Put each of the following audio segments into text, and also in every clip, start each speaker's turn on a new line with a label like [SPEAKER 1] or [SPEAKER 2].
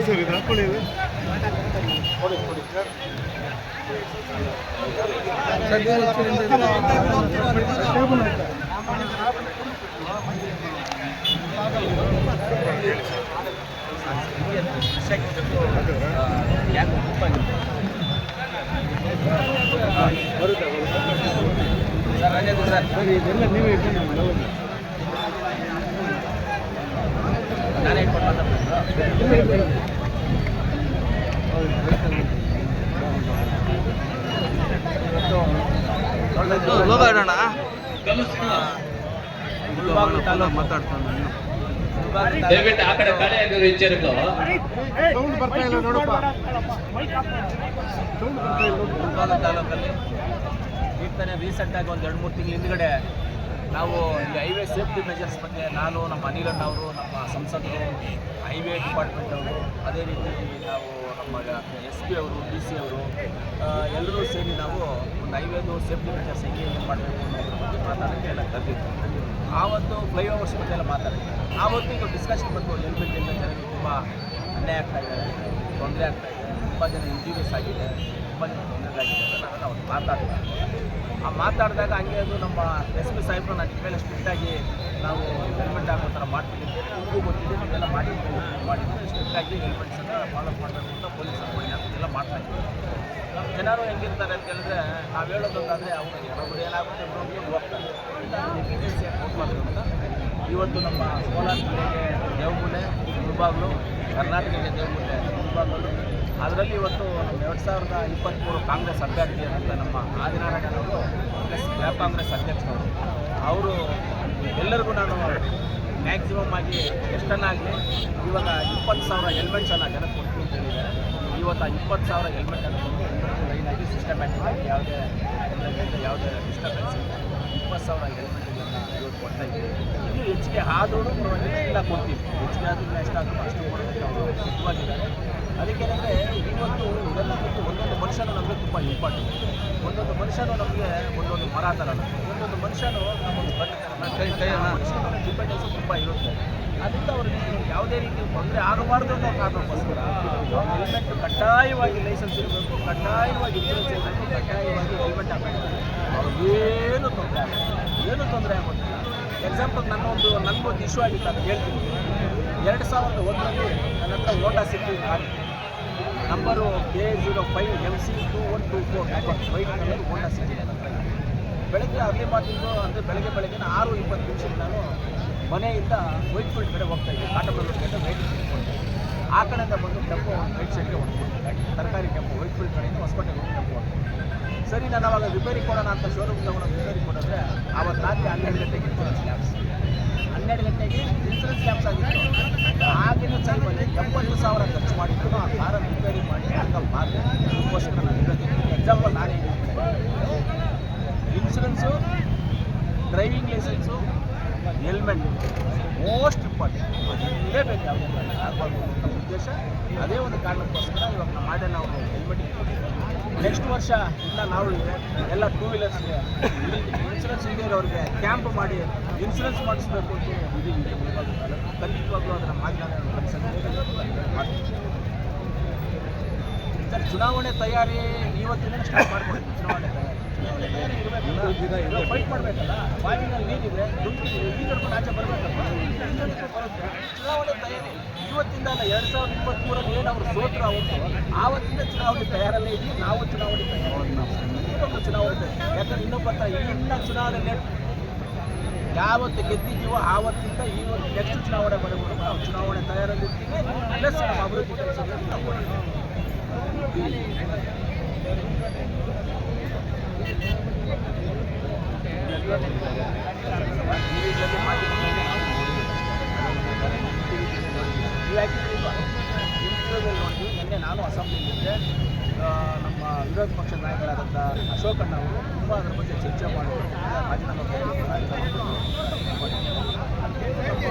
[SPEAKER 1] Sir ಇದು ಹಾಕೊಳ್ಳಿ ಇದು
[SPEAKER 2] ಸರ್ ರಾಜೇಂದ್ರ ಸರ್
[SPEAKER 1] ಸರ್ ಇದೆಲ್ಲ ನೀವೇ ಇಟ್ಕೊಂಡು
[SPEAKER 2] ನಾನೇ ಇಟ್ಕೊಂಡು ಮಾತಾಡ್ತೀನಿ
[SPEAKER 3] ಲೋಗ ಇಡೋಣ
[SPEAKER 2] ಮುಳ್ಬಾಗ್ಲು ತಾಲೂಕು
[SPEAKER 3] ಮಾತಾಡ್ತಾನೆ
[SPEAKER 2] ಮುಳ್ಬಾಗ್ಲು ತಾಲೂಕು
[SPEAKER 4] ದಯವಿಟ್ಟು ಆ ಕಡೆ ಕಡೆ ಎಚ್ಚರಿಕೆ
[SPEAKER 1] ಸೌಂಡ್ ಬರ್ತಾ ಇಲ್ಲ ನೋಡಪ್ಪ.
[SPEAKER 2] ತಾಲೂಕಲ್ಲಿ ತಾನೇ ರೀಸೆಂಟಾಗಿ ಒಂದು ಎರಡು ಮೂರು ತಿಂಗಳ ಹಿಂದ್ಗಡೆ ನಾವು ಈ ಹೈವೇ ಸೇಫ್ಟಿ ಮೆಜರ್ಸ್ ಬಗ್ಗೆ ನಾನು ನಮ್ಮ ಅನಿಲಣ್ಣ ಅವರು, ನಮ್ಮ ಸಂಸದರು ಹೈವೇ ಡಿಪಾರ್ಟ್ಮೆಂಟ್ ಅವರು, ಅದೇ ರೀತಿ ನಾವು ನಮ್ಮ ಎಸ್ ಪಿ ಅವರು ಡಿ ಸಿ ಅವರು ಎಲ್ಲರೂ ಸೇರಿ ನಾವು ಒಂದು ಹೈವೇದು ಸೇಫ್ಟಿ ಮೆಜರ್ಸ್ ಹೆಂಗೆ ಇದು ಮಾಡಬೇಕು ಅನ್ನೋದ್ರ ಬಗ್ಗೆ ಮಾತಾಡೋಕ್ಕೆ ಎಲ್ಲ ಕರೆದಿತ್ತು ಆವತ್ತು ಫ್ಲೈಓವರ್ಸ್ ಬಗ್ಗೆ ಎಲ್ಲ ಮಾತಾಡಿದ್ವಿ ಆವತ್ತು ಈಗ ಡಿಸ್ಕಷನ್ ಬಂತು ಹೆಲ್ಮೆಟಿಂದ ಜನರಿಗೆ ತುಂಬ ಅನ್ಯಾಯ ಆಗ್ತಾ ಇದೆ. ತೊಂದರೆ ಆಗ್ತಾ ತುಂಬ ಜನ ಇಂಟೀರಿಯಸ್ ಆಗಿದೆ. ತುಂಬ ತೊಂದರೆಗಳಾಗಿದೆ ಅಂತ ಮಾತಾಡಿದ್ವಿ ಆ ಮಾತಾಡಿದಾಗ ಹಂಗೆ ಅದು ನಮ್ಮ ಎಸ್ ಪಿ ಸಾಹೇಬರು ನಾನು ಮೇಲೆ ಸ್ಟ್ರಿಕ್ಟಾಗಿ ನಾವು ಹೆಲ್ಮೆಟ್ ಹಾಕೋ ಥರ ಮಾಡ್ತಿದ್ದೀವಿ ನಿಮಗೂ ಗೊತ್ತಿದೆ, ನೀವೆಲ್ಲ ಮಾಡಿ ಮಾಡಿದ್ದು. ಸ್ಟ್ರಿಕ್ಟಾಗಿ ಹೆಲ್ಮೆಟ್ಸನ್ನು ಫಾಲೋ ಮಾಡಬೇಕು ಅಂತ ಪೊಲೀಸರು ಮಾಡಿ ಅಂತೆಲ್ಲ ಮಾಡ್ತಾ ಇದ್ದೀವಿ ನಮ್ಮ ಜನರು ಹೆಂಗಿರ್ತಾರೆ ಅಂತ ಹೇಳಿದ್ರೆ ನಾವು ಹೇಳೋದಂತಂದರೆ ಅವರು ಒಬ್ಬರು ಏನಾಗುತ್ತೆ ನೋಡ್ಕೊಂಡು ಹೋಗ್ತಾರೆ ಹೋಗ್ಬಾರ್ದು ಅಂತ. ಇವತ್ತು ನಮ್ಮ ಕೋಲಾರ ಜಿಲ್ಲೆಗೆ ದೇವಮೂಲೆ ಮುಳಬಾಗ್ಲು ಕರ್ನಾಟಕಕ್ಕೆ ದೇವಮೂಲೆ ಮುಳಬಾಗ್ಲು ಅದರಲ್ಲಿ ಇವತ್ತು ಎರಡು ಸಾವಿರದ ಇಪ್ಪತ್ತ್ಮೂರು ಕಾಂಗ್ರೆಸ್ ಅಭ್ಯರ್ಥಿ ಅಂತ ನಮ್ಮ ಆದಿನಾರಾಯಣವರು ಪ್ಲಸ್ ಬ್ಲಾಕ್ ಕಾಂಗ್ರೆಸ್ ಅಧ್ಯಕ್ಷರು. ಅವರು ಎಲ್ಲರಿಗೂ ನಾನು ಮ್ಯಾಕ್ಸಿಮಮ್ ಆಗಿ ಎಷ್ಟನ್ನಾಗಲಿ ಇವಾಗ ಇಪ್ಪತ್ತು ಸಾವಿರ ಹೆಲ್ಮೆಟ್ಸನ್ನು ಜನಕ್ಕೆ ಕೊಡ್ತೀನಿ ಅಂತ ಹೇಳಿದ್ದಾರೆ. ಇವತ್ತು ಆ ಇಪ್ಪತ್ತು ಸಾವಿರ ಹೆಲ್ಮೆಟನ್ನು ಕೊಟ್ಟು ಲೈನಾಗಿ ಸಿಸ್ಟಮ್ಯಾಟಿಕ್ ಆಗಿ ಯಾವುದೇ ಯಾವುದೇ ಡಿಸ್ಟರ್ಬೆನ್ಸ್ ಇಲ್ಲ. ಇಪ್ಪತ್ತು ಸಾವಿರ ಹೆಲ್ಮೆಟ್ಗಳನ್ನು ಇವತ್ತು ಕೊಡ್ತಾ ಇದ್ದೀವಿ. ಇದು ಹೆಚ್ಚಿಗೆ ಆದರೂ ಇಲ್ಲ ಕೊಡ್ತೀವಿ. ಹೆಚ್ಚಿಗೆ ಆದರೂ ಎಷ್ಟಾದರೂ ಅಷ್ಟು ಕೊಡೋದಕ್ಕೆ ಅವರು ಸಿದ್ಧವಾಗಿದ್ದಾರೆ. ಅದಕ್ಕೇನೆಂದರೆ ಇವತ್ತು ಇದೆಲ್ಲ ಬಿಟ್ಟು ಒಂದೊಂದು ಮನುಷ್ಯನೂ ನಮಗೆ ತುಂಬ ಇಂಪಾರ್ಟೆಂಟ್ ಒಂದೊಂದು ಮನುಷ್ಯನೂ ನಮಗೆ ಒಂದೊಂದು ಮರ ಥರ ಒಂದೊಂದು ಮನುಷ್ಯನು ನಮ್ಮೊಂದು ಬಟ್ಟೆ ಡಿಪೆಂಡೆನ್ಸು ತುಂಬ ಇರುತ್ತೆ. ಅದರಿಂದ ಅವ್ರಿಗೆ ಯಾವುದೇ ರೀತಿ ತೊಂದರೆ ಆಗಬಾರ್ದು ಅನ್ನೋ ಕಾರಣಕ್ಕೋಸ್ಕರ ಹೆಲ್ಮೆಟ್ ಕಡ್ಡಾಯವಾಗಿ ಲೈಸೆನ್ಸ್ ಇರಬೇಕು ಕಡ್ಡಾಯವಾಗಿ ಇನ್ಶೂರೆನ್ಸ್ ಇರಬೇಕು ಕಡ್ಡಾಯವಾಗಿ ಹೆಲ್ಮೆಟ್ ಹಾಕಬೇಕು. ಅವ್ರಿಗೇನು ತೊಂದರೆ ಏನು ತೊಂದರೆ ಆಗೋದಿಲ್ಲ. ಎಕ್ಸಾಂಪಲ್ ನನ್ನ ಒಂದು ನನಗೊಂದು ಇಶ್ಯೂ ಆಗಿತ್ತು ಅಂತ ಹೇಳ್ತೀನಿ. ಎರಡು ಸಾವಿರದ ಒಂದರಲ್ಲಿ ನನ್ನ ಹತ್ರ ಓಟ ಸಿಕ್ಕಿ car number K zero five M C two one two four white colour Honda City ನನ್ನ ಇದೆ. ಬೆಳಗ್ಗೆ ಅರ್ಲಿ ಮಾರ್ನಿಂಗು ಅಂದರೆ ಬೆಳಗ್ಗೆ ಬೆಳಗ್ಗೆ ಆರು ಇಪ್ಪತ್ತು ನಿಮಿಷಕ್ಕೆ ನಾನು ಮನೆಯಿಂದ ವೈಟ್ ಫೀಲ್ಡ್ ಕಡೆ ಹೋಗ್ತಾ ಇದ್ದೆ. ಕಾಟಮಲ್ ಕಡೆ ವೈಟ್ ಫೀಲ್ಡ್ ಆ ಕಡೆಯಿಂದ ಬಂದು ಟೆಂಪೋ ರೈಟ್ ಸೈಡ್ಗೆ ಹೊಡ್ಕೊಂಡು. ತರಕಾರಿ ಟೆಂಪೋ ವೈಟ್ ಫೀಲ್ಡ್ ಕಡೆಯಿಂದ ಹೊಸಕೋಟೆಗೆ ಹೋಗಿ ಟೆಂಪೋ ಸರಿ, ನಾನು ಅವಾಗ ರಿಪೇರಿ ಕೊಡೋಣ ಅಂತ ಶೋರೂಮ್ ತಗೊಂಡು ರಿಪೇರಿ ಕೊಡಿದ್ರೆ ಆವತ್ತು ರಾತ್ರಿ ಹನ್ನೆರಡು ಗಂಟೆಗೆ ಇನ್ಶೂರೆನ್ಸ್ ಲ್ಯಾಬ್ಸ್ ಹನ್ನೆರಡು ಗಂಟೆಗೆ ಇನ್ಶೂರೆನ್ಸ್ ಲ್ಯಾಬ್ಸ್ ಆಗಿತ್ತು. ಆಗಿನ ಚಾಲ ಬಂದರೆ ಎಂಬತ್ತು ಸಾವಿರ ಖರ್ಚು ಮಾಡಿದ್ದು ಆ ಕಾರನ್ನು ರಿಪೇರಿ ಮಾಡಿ ಅಂಕಲ್ ಮಾರಿದೆ ಅದಕ್ಕೋಸ್ಕರ ನಾನು ಹೇಳೋದು ಎಕ್ಸಾಂಪಲ್ ನಾನೇ insurance driving licence most important ಇದೇ ಬೇಕು ಯಾವುದೇ ಆಗಬಾರ್ದು ಅಂತ ಉದ್ದೇಶ. ಅದೇ ಒಂದು ಕಾರಣಕ್ಕೋಸ್ಕರ ಇವಾಗ ನಮ್ಮ ಮಾಡೇ ನಾವು ನೆಕ್ಸ್ಟ್ ವರ್ಷ ಇಲ್ಲ ನಾವು ಎಲ್ಲ ಟೂ ವೀಲರ್ಸ್ಗೆ ಇನ್ಶೂರೆನ್ಸ್ ಇಲ್ಲದೆ ಇರೋರಿಗೆ ಕ್ಯಾಂಪ್ ಮಾಡಿ ಇನ್ಶೂರೆನ್ಸ್ ಮಾಡಿಸ್ಬೇಕು ಅಂತ ಇದೆ ಖಂಡಿತವಾಗ್ಲೂ ಅದರ ಮಾಡ್ತೀನಿ ಸರ್, ಚುನಾವಣೆ ತಯಾರಿ ಇವತ್ತಿನ ಸ್ಟಾರ್ಟ್ ಮಾಡ್ಬೋದು. ಚುನಾವಣೆ ತಯಾರಿ. ಫೈಟ್ ಮಾಡಬೇಕಲ್ಲ ಬಾವಿನಲ್ಲಿ ನೀರಿದ್ರೆ ದುಡ್ಡಿದೆ ಆಚೆ ಬರಬೇಕಲ್ಲ ಚುನಾವಣೆ ತಯಾರಿ ಇವತ್ತಿಂದ ಅಲ್ಲ ಎರಡು ಸಾವಿರದ ಇಪ್ಪತ್ತ್ಮೂರಲ್ಲಿ ಏನು ಅವರು ಆವತ್ತಿಂದ ಚುನಾವಣೆ ತಯಾರಲ್ಲೇ ಇದ್ದೀವಿ ನಾವು ಚುನಾವಣೆ ತಯಾರಿ ಇನ್ನೊಬ್ಬ ಚುನಾವಣೆ ಯಾಕಂದ್ರೆ ಇನ್ನೊಬ್ಬ ಇನ್ನ ಚುನಾವಣೆ ಯಾವತ್ತು ಗೆದ್ದಿದ್ದೀವೋ ಆವತ್ತಿಂದ ಇವತ್ತು ನೆಕ್ಸ್ಟ್ ಚುನಾವಣೆ ಬರಬೇಕು ನಾವು ಚುನಾವಣೆ ತಯಾರಲ್ಲಿರ್ತೀವಿ ಪ್ಲಸ್ ನಮ್ಮ ಅಭಿವೃದ್ಧಿ ಕೆಲಸದಲ್ಲಿ ನಾವು ನಿನ್ನೆ ನಾನು ಅಸೆಂಬ್ಲಿಯಲ್ಲಿದ್ದೆ ನಮ್ಮ ವಿರೋಧ ಪಕ್ಷದ ನಾಯಕರಾದಂಥ ಅಶೋಕಣ್ಣ ಅವರು ತುಂಬ ಅದರ ಬಗ್ಗೆ ಚರ್ಚೆ ಮಾಡಿದ್ರು ರಾಜೀನಾಮೆ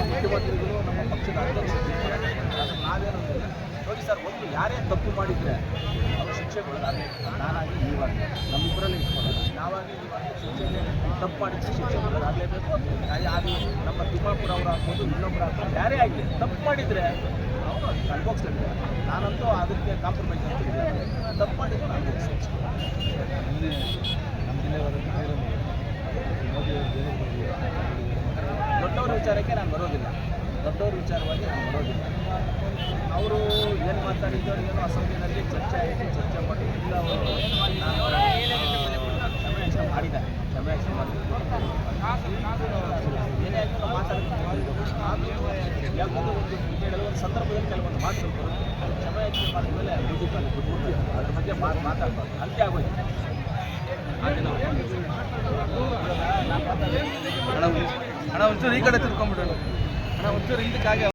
[SPEAKER 2] ಮುಖ್ಯಮಂತ್ರಿಗಳು ನಮ್ಮ ಪಕ್ಷದ ಅಧ್ಯಕ್ಷರು ನಾವೇನು ನೋಡಿ ಸರ್, ಒಂದು ಯಾರೇ ತಪ್ಪು ಮಾಡಿದರೆ ಅವ್ರ ಶಿಕ್ಷೆಗಳು ನಾನಾಗಿ ನೀವಾಗಿ ನಮ್ಮಿಬ್ಬರಲ್ಲಿ ಇಟ್ಕೊಳ್ಳೋದು. ನಾವಾಗಿ ಯಾವಾಗ ಶಿಕ್ಷೆಗೆ ತಪ್ಪು ಮಾಡಿದ್ರೆ ಶಿಕ್ಷೆ ಆಗಲೇಬೇಕು ಅದು ನಮ್ಮ ತಿಮ್ಮಾಪುರ ಅವರು ಆಗ್ಬೋದು ಇನ್ನೊಬ್ಬರು ಆಗ್ಬೋದು, ಯಾರೇ ಆಗಲಿ ತಪ್ಪು ಮಾಡಿದರೆ ಅವರು ಅನುಭವಿಸ್ತಾರೆ ನಾನಂತೂ ಅದಕ್ಕೆ ಕಾಂಪ್ರಮೈಸ್ ಆಗ್ತಿದ್ದೆ ತಪ್ಪು ಮಾಡಿದ್ರೆ ಅನುಭವಿಸ್ತೀನಿ ದೊಡ್ಡವರ ವಿಚಾರಕ್ಕೆ ನಾನು ಬರೋದಿಲ್ಲ. ದೊಡ್ಡವ್ರ ವಿಚಾರವಾಗಿ ನಾನು ಬರೋದಿಲ್ಲ. ಅವರು ಏನು ಮಾತಾಡಿದ್ರು ಏನೋ ಅಸೆಂಬ್ಲಿನಲ್ಲಿ ಚರ್ಚೆ ಆಯಿತು, ಚರ್ಚೆ ಮಾಡಿ ಇಲ್ಲ ಅವರು ಕ್ಷಮೆಯಾಚನೆ ಮಾಡಿದ್ದಾರೆ ಕ್ಷಮೆಯಾಚನೆ ಮಾಡಿದ್ದಾರೆ. ಏನೇ ಆಯಿತು ನಾವು ಮಾತಾಡ್ತೀವಿ ಒಂದು ಸಂದರ್ಭದಲ್ಲಿ ಕೆಲವೊಂದು ಬರುತ್ತೆ. ಕ್ಷಮೆಯಾಚನೆ ಮಾಡಿದ ಮೇಲೆ ಬಿಜೆಪಿಯಲ್ಲಿ ಬಿಟ್ಬಿಟ್ಟು ಅದ್ರ ಬಗ್ಗೆ ಮಾತು ಮಾತಾಡ್ಬಾರ್ದು. ಅಂತೆ ಆಗೋಯ್ತು. ನಾವು
[SPEAKER 3] ಅಣ್ಣ ಅಣ್ಣ ಒಂಚೂರು ಈ ಕಡೆ ತಿರ್ಕೊಂಬಿಡೋಣ. ಅಣ್ಣ ಒಂಚೂರು ಹಿಂದಕ್ಕೆ ಹಾಗೆ